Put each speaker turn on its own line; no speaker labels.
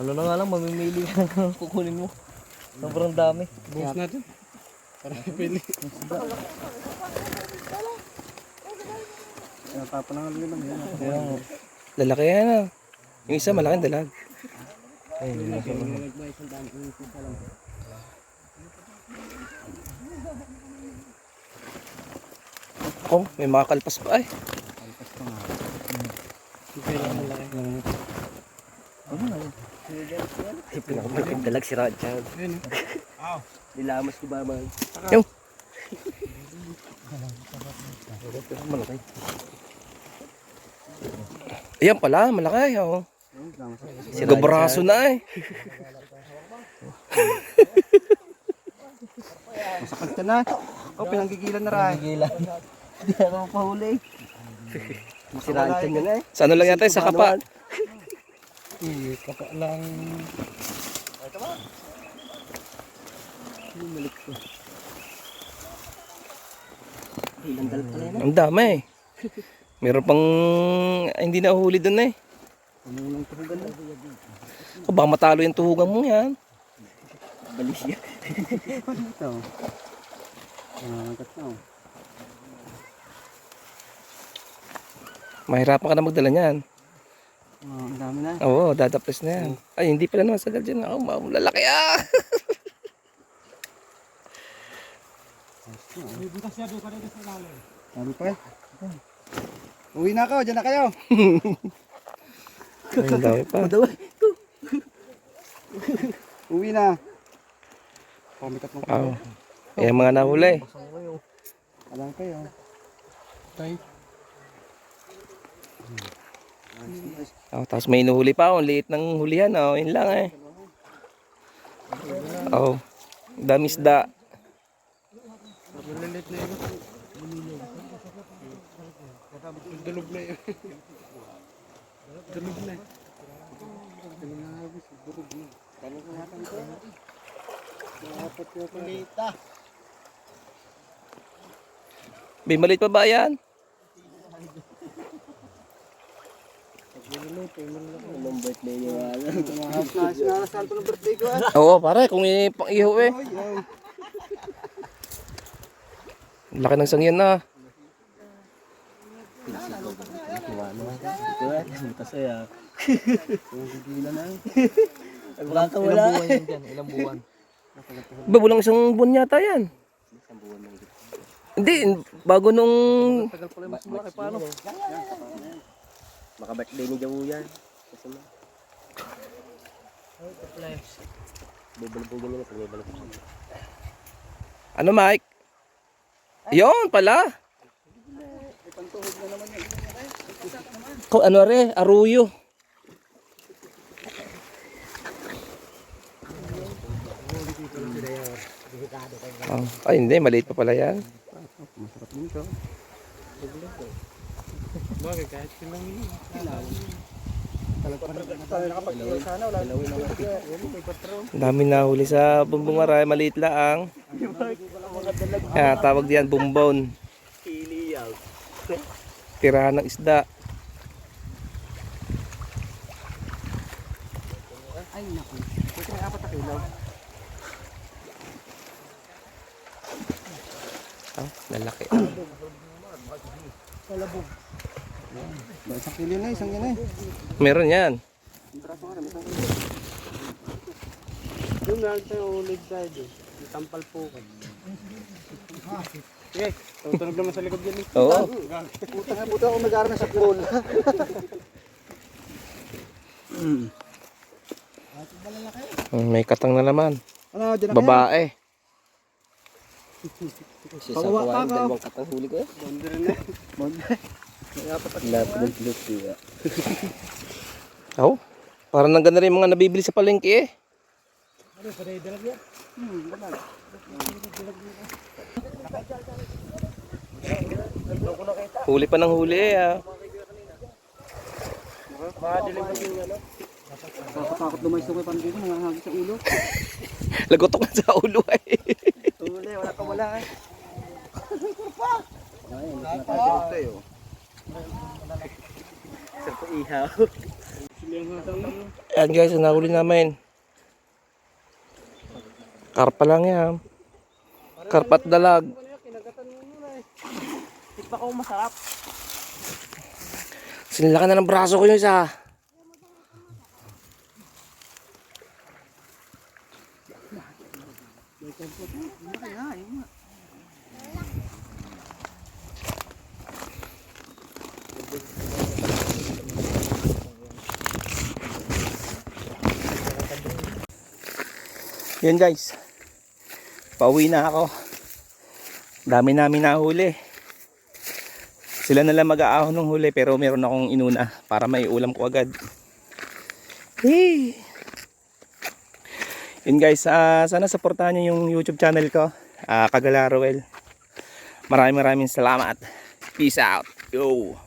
Ano na nga lang, mamimili ka ng kukunin mo. Sobrang dami.
Buhos natin. Para pili. Napapanangal nyo lang yan.
Kaya nga.
Lalaki yan ah. Yung isa malaking dalag.
Ay, siya mahal.
Oh, may mga kalpas pa ay.
Kailangan laki.
Ay, pinakamalaki dalag si Rajab.
Ayun.
Nilamas ko ba man?
Yung. Ayan pala, malaki oh.
Si
Gabraso na eh.
Masakit ka na. Oh, pinanggigilan na rin.
Gigilan. Hindi ako mapahuli. Si Rajab yun eh.
Sa ano lang yata sa kapa.
Eh, kapa lang.
Ilang dalag pala yan.
Ang dami eh. Meron pang hindi na uhuli doon eh.
Pamunang tuhugan na.
O baka matalo yung tuhugan mo yan.
Balis yan.
Ito. Na. oh.
Mahirapan ka na magdala niyan.
Oh, ang dami na.
Oo, dadapres na yan. Ay, hindi pala naman sagal dyan. Oh, ma- lalaki ah.
Sabi pa eh. Uwi na ako, dyan na kayo.
Ay, ang dami pa.
Madaway.
Uwi na. Pumikat mo
Oo. Ayan mga nahuli.
Alam kayo. Tay.
Oh, tapos may inuhuli pa. Ang liit ng hulihan. Oh, yun lang eh. Oh, dami isda.
Malilit na yun. Dulog na yun. Dulog na. Kulita.
May maliit pa ba yan?
Anong birthday niya lang.
Na sinarasal ko ng birthday ko. ah.
Oo, pare. Kung pang iho eh. Laki ng sangyan na.
Ah.
Gigilan na.
Ay, baka ka wala. Ilang buwan yan dyan? Ilang buwan?
Ba, walang isang buwan yata yan. Hindi, bago nung...
Tagal pala mas malaki paano.
Baka birthday ni Jawu yan. Kasi mo. Bubalabugin niya na pag may balabugin.
Ano, Mike? Yun pala. Ko ano re, aruyo. Oh, ay hindi, maliit pa pala yan.
Masarap din ito. Bagay, kahit silang
Ang dami na huli sa bumbong maray, maliit lang. Ah, tawag diyan bumbon. Tirahan ng isda.
Ay, naku. Ito may apat na kilo.
Oh, lalaki.
Ba, Isang kilo na, isang yan eh.
Meron yan.
Doon meron tayo ulig tayo doon. Tampal po ka. Eh, tutunog naman sa likod yan eh.
Oo.
Puta nga, puta ako nag-aaral na sa pool.
Mm, May katang na naman.
Ano, dyan na?
Babae.
Pakuha
kawain,
ka,
dalawang katang huli ko eh.
Bonde rin eh. Na
Lahat ng ah.
Oh, parang nang ganda rin yung mga nabibili sa palengke eh.
Hmm, balag.
Huli pa ng huli eh. Ah.
Nakakatakot lumays ako parang dito, nangahagi sa ulo.
Lagotok na sa ulo eh.
Tuli, wala ka wala eh. Ay, nakakatawa tayo.
Sa ihaw.
Ayan guys, ang nahuli namin. Karpa lang yan. Karpat dalag.
Tikpa ko masarap.
Sinlakan na ng braso ko yung isa. Yan guys. Pauwi na ako. Dami namin nahuli. Sila na lang mag-aahon ng huli pero meron akong inuna para may ulam ko agad. Hey! Yun guys, ah, sana supportahan nyo yung YouTube channel ko, uh, Kagala Roel. Maraming maraming salamat. Peace out. Yo!